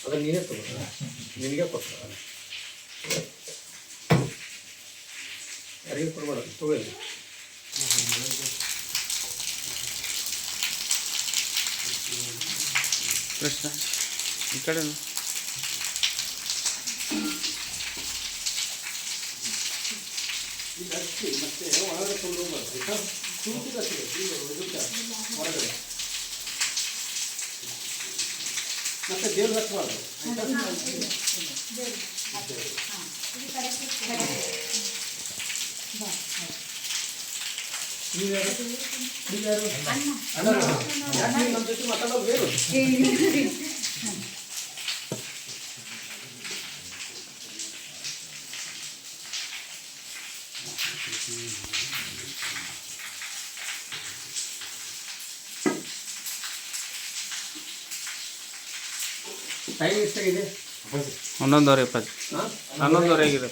ಅದನ್ನ ನೀನೇ ತಗೋ ನಿನಗೆ ಕೊಟ್ಟು ಯಾರಿಗೂ ಕೊಡ್ಬೇಡ ತಗೊಳ್ಳಿ ಕೃಷ್ಣ ಈ ಕಡೆ ಹಚ್ಚಿ ಮತ್ತೆ ಒಳಗಡೆ ಕೊಂಡು ಹೋಗ್ಬಾರ್ದು ಆಯ್ತಾ ಈಗ ಇದಕ್ಕೆ ಹೊರಗಡೆ. ಮತ್ತೆ ದೇವ್ರು ನೀವ್ಯಾರು? ನೀವ್ಯಾರು? ಅಣ್ಣ. ನಮ್ಮ ಜೊತೆ ಮಾತಾಡೋದು ಬೇರು. ಟೈಮ್ ಎಷ್ಟಾಗಿದೆ ಹನ್ನೊಂದುವರೆ ಇಪ್ಪತ್ತು. ಹನ್ನೊಂದುವರೆ ಆಗಿದೆ.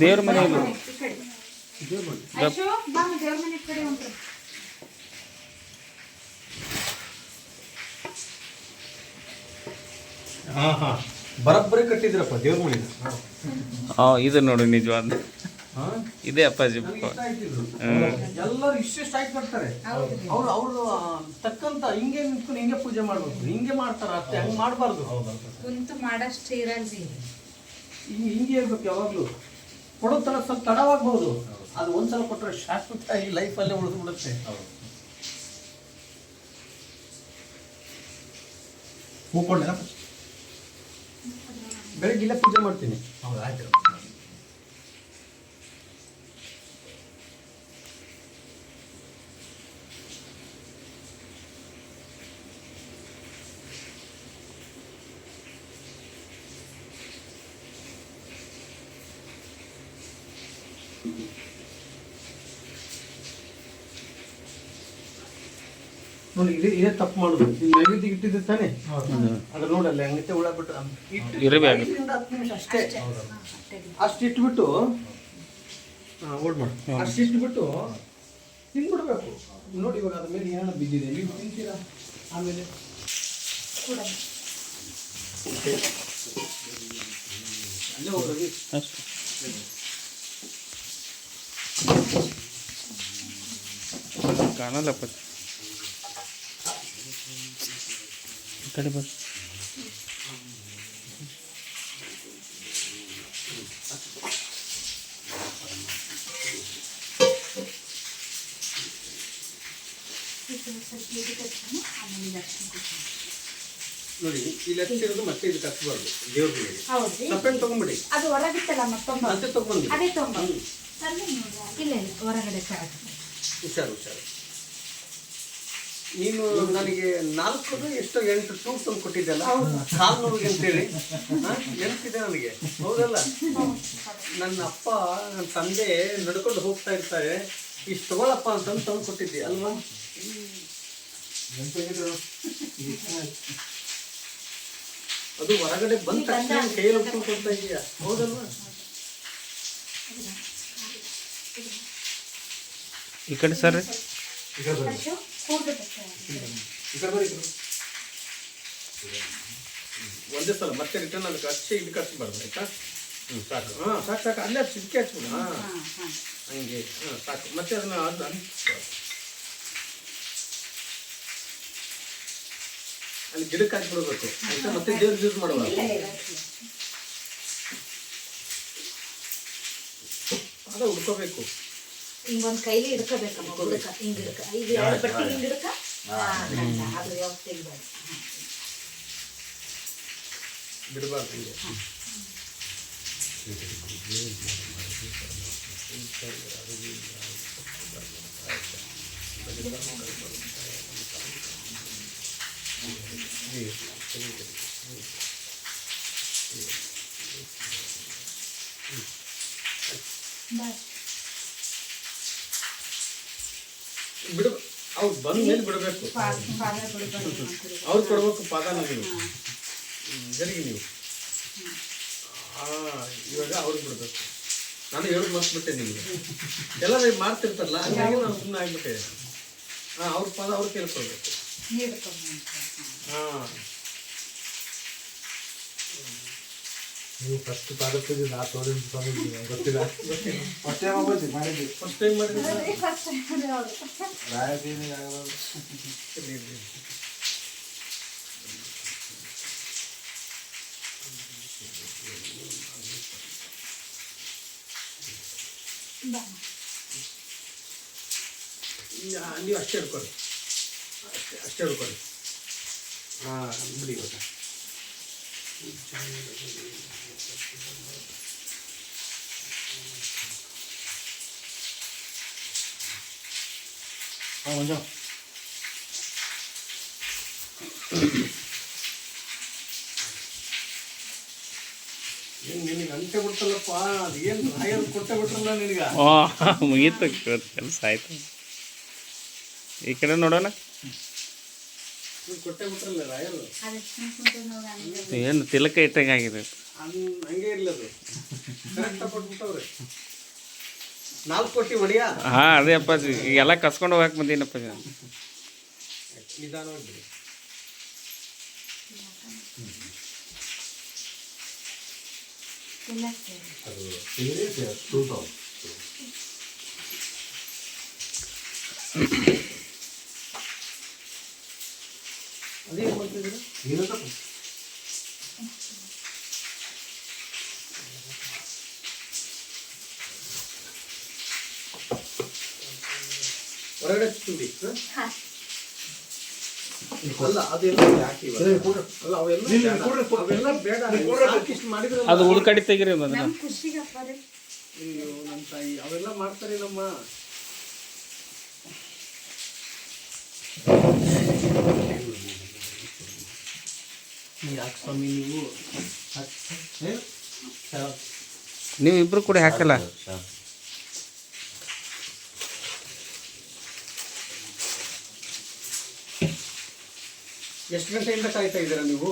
ದೇವ್ರ ಮನೆ. ಹಾಂ ಹಾಂ. ಬರಬ್ಬರಿ ಕಟ್ಟಿದ್ರಪ್ಪ ದೇವ್ರ ಮನೆ ಹಾಂ ಇದು ನೋಡಿ ನಿಜವಾದ. ಇದೆ ಇದೇ. ಅಪ್ಪಾಜಿ. ಎಲ್ಲರೂ ಇಷ್ಟಿಷ್ಟು ಆಯ್ತು ಬರ್ತಾರೆ ಅವ್ರು ಅವ್ರು ತಕ್ಕಂತ ಹಿಂಗೆ ನಿಂತ್ಕೊಂಡು ಹಿಂಗೆ ಪೂಜೆ ಮಾಡ್ಬೇಕು. ಹಿಂಗೆ ಮಾಡ್ತಾರ ಅತ್ತೆ ಹಂಗೆ ಮಾಡಬಾರ್ದು. ಕುಂತು ಮಾಡಷ್ಟು ಇರಲ್ರಿ ಹಿಂಗೆ ಹಿಂಗೆ ಇರ್ಬೇಕು ಯಾವಾಗಲೂ. ಕೊಡೋ ತರ ಸ್ವಲ್ಪ ತಡವಾಗ್ಬೋದು. ಅದು ಒಂದ್ಸಲ ಕೊಟ್ಟರೆ ಶಾಶ್ವತ ಈ ಲೈಫಲ್ಲೇ ಉಳಿದು ಬಿಡುತ್ತೆ. ಹೂ ಬೆಳಿಗ್ಗೆ ಇಲ್ಲೇ ಪೂಜೆ ಮಾಡ್ತೀನಿ. ಹೌದು ಆಯ್ತು. ನೋಡಿ ಇದು ಇದೇ ತಪ್ಪು ಮಾಡೋದು. ಈ ನೈವೇದ್ಯ ಇಟ್ಟಿದ್ದು ತಾನೆ? ಅದ್ರ ನೋಡಲ್ಲ ಹಂಗತ್ತೆ ಹುಳ ಬಿಟ್ಟು ಇಟ್ಟು ಇರಬೇಕು. ಐದರಿಂದ ಹತ್ತು ನಿಮಿಷ ಅಷ್ಟೇ. ಅಷ್ಟು. ಇಟ್ಬಿಟ್ಟು ಓಡ್ ಮಾಡು. ಅಷ್ಟು ಇಟ್ಬಿಟ್ಟು ತಿನ್ಬಿಡ್ಬೇಕು. ನೋಡಿ ಇವಾಗ ಅದ್ರ ಮೇಲೆ ಏನೋ ಬಿದ್ದಿದೆ. ನೀವು ತಿಂತೀರಾ? ಆಮೇಲೆ? ಅಲ್ಲೇ ಹೋಗ್ರಿ ಅಷ್ಟು ಕಾಣಲ್ಲ ಅಪ್ಪಾಜಿ ಈ ಕಡೆ ಬಸ್ ನೋಡಿ ಇಲ್ಲಿ ಹಚ್ಚಿರೋದು ಮತ್ತೆ ಇದಕ್ಕೆ ಹಚ್ಚಬಾರ್ದು ದೇವ್ರ ಮೇಲೆ. ಸಪ್ಪೆನ್ ತಗೊಂಬಿಡಿ. ಅದು ಹೊರಗಿತ್ತಲ್ಲ ಮತ್ತೊಮ್ಮೆ? ಮತ್ತೆ ತಗೊಂಡ್ಬಂದಿ ಅದೇ ತಗೊಂಡ್ಬಂದು ಇಲ್ಲ ಇಲ್ಲ ಹೊರಗಡೆ ಹುಷಾರು ಹುಷಾರು. ನೀನು ನನಗೆ ನಾಲ್ಕು ಎಷ್ಟೋ ಎಂಟು ಟೂರ್ ತಂದು ಕೊಟ್ಟಿದ್ದಲ್ಲ ಕಾಲು ನೋವಿಗೆ ಅಂತೇಳಿ. ಹಾ? ನೆನಪಿದೆ ನನಗೆ. ಹೌದಲ್ಲ? ನನ್ನ ಅಪ್ಪ ನನ್ನ ತಂದೆ ನಡ್ಕೊಂಡು ಹೋಗ್ತಾ ಇರ್ತಾರೆ. ಇಷ್ಟು ತಗೊಳಪ್ಪ ಅಂತಂದು ತಂದು ಕೊಟ್ಟಿದ್ದೆ ಅಲ್ವಾ? ಅದು ಹೊರಗಡೆ ಬಂದ ತಕ್ಷಣ ಕೈಯಲ್ಲಿ ಹೊತ್ಕೊಂಡು ಕೊಡ್ತಾ ಇದೀಯ? ಹೌದಲ್ವಾ? ಈ ಕಡೆ ಸರ್. ಒಂದೇ ಸಲ ಮತ್ತೆ ರಿಟರ್ನ್ ಅದಕ್ಕೆ ಹಚ್ಚಿ ಇಲ್ಲಿ ಹಚ್ಚಬಾರ್ದು ಆಯ್ತಾ? ಹ್ಞೂ ಸಾಕು. ಹಾಂ ಸಾಕು ಸಾಕು. ಅಲ್ಲೇ ಅದು ಇದಕ್ಕೆ ಹಚ್ಬಿಡು ಹಾಂ ಹಂಗೆ ಹಾಂ ಸಾಕು. ಮತ್ತೆ ಅದನ್ನ ಅದು ಅಲ್ಲಿ ಗಿಡಕ್ಕೆ ಹಾಕ್ಬಿಡ್ಬೇಕು ಆಯ್ತಾ? ಮತ್ತೆ ದೇವ್ರಿಗೆ ಯೂಸ್ ಮಾಡುವ. ಅದ ಹುಡ್ಕೋಬೇಕು. ಹಿಂಗ ಒಂದ್ ಕೈಲಿ ಹಿಡ್ಕೋಬೇಕಮ್ಮ ಹುಡುಕ ಹಿಂಗ್ ಹಿಡ್ಕ. ಈಗ ಎರಡು ಬಟ್ಟೆ ಹಿಂಗ್ ಹಿಡ್ಕ? ಅದು ಯಾವ ತೆಗಿಬಾರ್ದು ಬಿಡಬಾರ್ದು ಹಿಂಗೆ. ಬಿಡು ಅವ್ರು ಬಂದ ಮೇಲೆ ಬಿಡಬೇಕು. ಅವ್ರು ಕೊಡ್ಬೇಕು ಪಾದ ನೀವು. ಹ್ಮ್, ನೀವು. ಇವಾಗ ಅವ್ರಿಗೆ ಬಿಡಬೇಕು. ನಾನು ಹೇಳೋದು ಮರ್ತ್ಬಿಟ್ಟೆ ನಿಮಗೆ. ಎಲ್ಲ ನೀವು ಮಾಡ್ತಿರ್ತಾರಲ್ಲ ಹಂಗಾಗಿ ನಾನು ಸುಮ್ಮನೆ ಆಗ್ಬಿಟ್ಟೆ. ಹಾಂ ಅವ್ರ ಪಾದ ಅವ್ರು ಕೇಳ್ಕೊಳ್ಬೇಕು ಹಾಂ. ನೀವು ಫಸ್ಟ್ ಪಾದಕ್ಕೆ ನಾ ತೋರಿಸಿ ತಂದಿದ್ದೀನಿ ನಂಗೆ ಗೊತ್ತಿಲ್ಲ ಫಸ್ಟ್ ಟೈಮ್ ಆಗೋಯ್ತು ಮಾಡಿದ್ವಿ ಫಸ್ಟ್ ಟೈಮ್ ಮಾಡಿದ್ರೆ ರಾಯತೀನಿಗೆ ಆಗಲ್ಲ ಇರ್ಲಿ, ಇರ್ಲಿ. ಈಗ ನೀವು ಅಷ್ಟೇ ಹಿಡ್ಕೊಳ್ಳಿ ಅಷ್ಟೇ ಅಷ್ಟೇ ಹಿಡ್ಕೊಳ್ಳಿ ಹಾಂ ಬಿಡಿ ಏನು ನಿನಗೆ ಅಂತೆ ಬಿಡ್ತಲ್ಲಪ್ಪ ಅದು ಏನು ರಾಯಲ್ ಕೊಟ್ಟೆ ಬಿಟ್ರಲ್ಲ ನಿನಗೆ? ಓ ಮುಗೀತು ಕೆಲಸ ಆಯ್ತು. ಈ ಕಡೆ ನೋಡೋಣ ನೀನು ಕೊಟ್ಟೆ ಬಿಟ್ರಲ್ಲ ರಾಯಲ್ ಏನು ತಿಲಕ ಇಟ್ಟಂಗೆ ಆಗಿದೆ. ಹಂಗ್ ಇರಲಿ ಅದು. ನಾಲ್ಕು ಕೋಟಿ ಹೊಡಿಯ ಹಾಂ ಅದೇ ಅಪ್ಪಾಜಿ. ಈಗೆಲ್ಲ ಕಸ್ಕೊಂಡು ಹೋಗಕ್ಕೆ ಬಂದೀನಪ್ಪ ನಿಧಾನವಾಗಿ ಅದು ಟೂ ತೌಸಂಡ್ ಹೊರಗಡೆ? ಅಲ್ಲ ಅದೆಲ್ಲ ಯಾಕೆ ಇವಾಗ? ಸರಿ, ಅಲ್ಲ ಅವೆಲ್ಲ ನೀವು ಬೇಡ. ಕೊಡ್ರಿ, ಕೊಡ್ರಿ. ಅವೆಲ್ಲ ಬೇಡ ನೀವು ಕೊಡ್ರಿ. ಸಾಕಿಷ್ಟು ಮಾಡಿದ್ರಲ್ಲ. ಅದು ಉಳ್ಕಡಿ ತೆಗಿರಿ ಅದನ್ನ ಅಯ್ಯೋ ನನ್ನ ತಾಯಿ ಅವೆಲ್ಲ ಮಾಡ್ತಾರೆ ನಮ್ಮ ಯಾಕೆ ಸ್ವಾಮಿ ನೀವು. ನೀವು ಇಬ್ರು ಕೂಡ ಹಾಕಲ್ಲ? ಎಷ್ಟು ಗಂಟೆಯಿಂದ ಕಾಯ್ತಾ ಇದ್ದೀರಾ ನೀವು?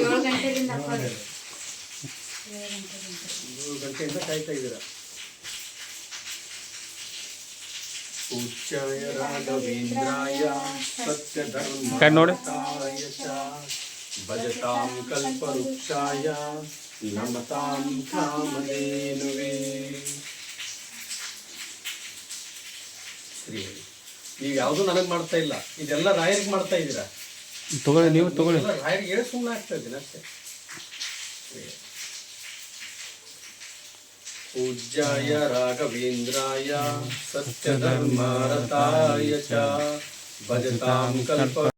ಏಳು ಗಂಟೆಯಿಂದ ಅಪ್ಪಾಜಿ. ಏಳು ಗಂಟೆಯಿಂದ ಕಾಯ್ತಾ ಇದ್ದೀರಾ? ಉಚ್ಚಾಯ ರಾಘವೇಂದ್ರಾಯ ಸತ್ಯ ಧರ್ಮ ನೋಡಿ. ಭಜತಾಂ ಕಲ್ಪವೃಕ್ಷಾಯ ನಮತಾಂ कामधेनुवे। ಶ್ರೀ ನೀವು ಯಾವುದು ನನಗೆ ಮಾಡ್ತಾ ಇಲ್ಲ. ಇದೆಲ್ಲ ರಾಯರಿಗೆ ಮಾಡ್ತಾ ಇದ್ದೀರಾ? ತಗೊಳ್ಳಿ ನೀವು ತಗೊಳ್ಳಿ. ರಾಯರಿಗೆ ಹೇಳಿ ಸುಮ್ಮನೆ ಆಗ್ತಾ ಇದ್ದೀನಿ ಅಷ್ಟೇ? ಪೂಜ್ಯಾಯ ರಾಘವೇಂದ್ರಾಯ ಸತ್ಯಧರ್ಮಾರತಾಯ ಚ ಭಜತಾಂ ಕಲ್ಪ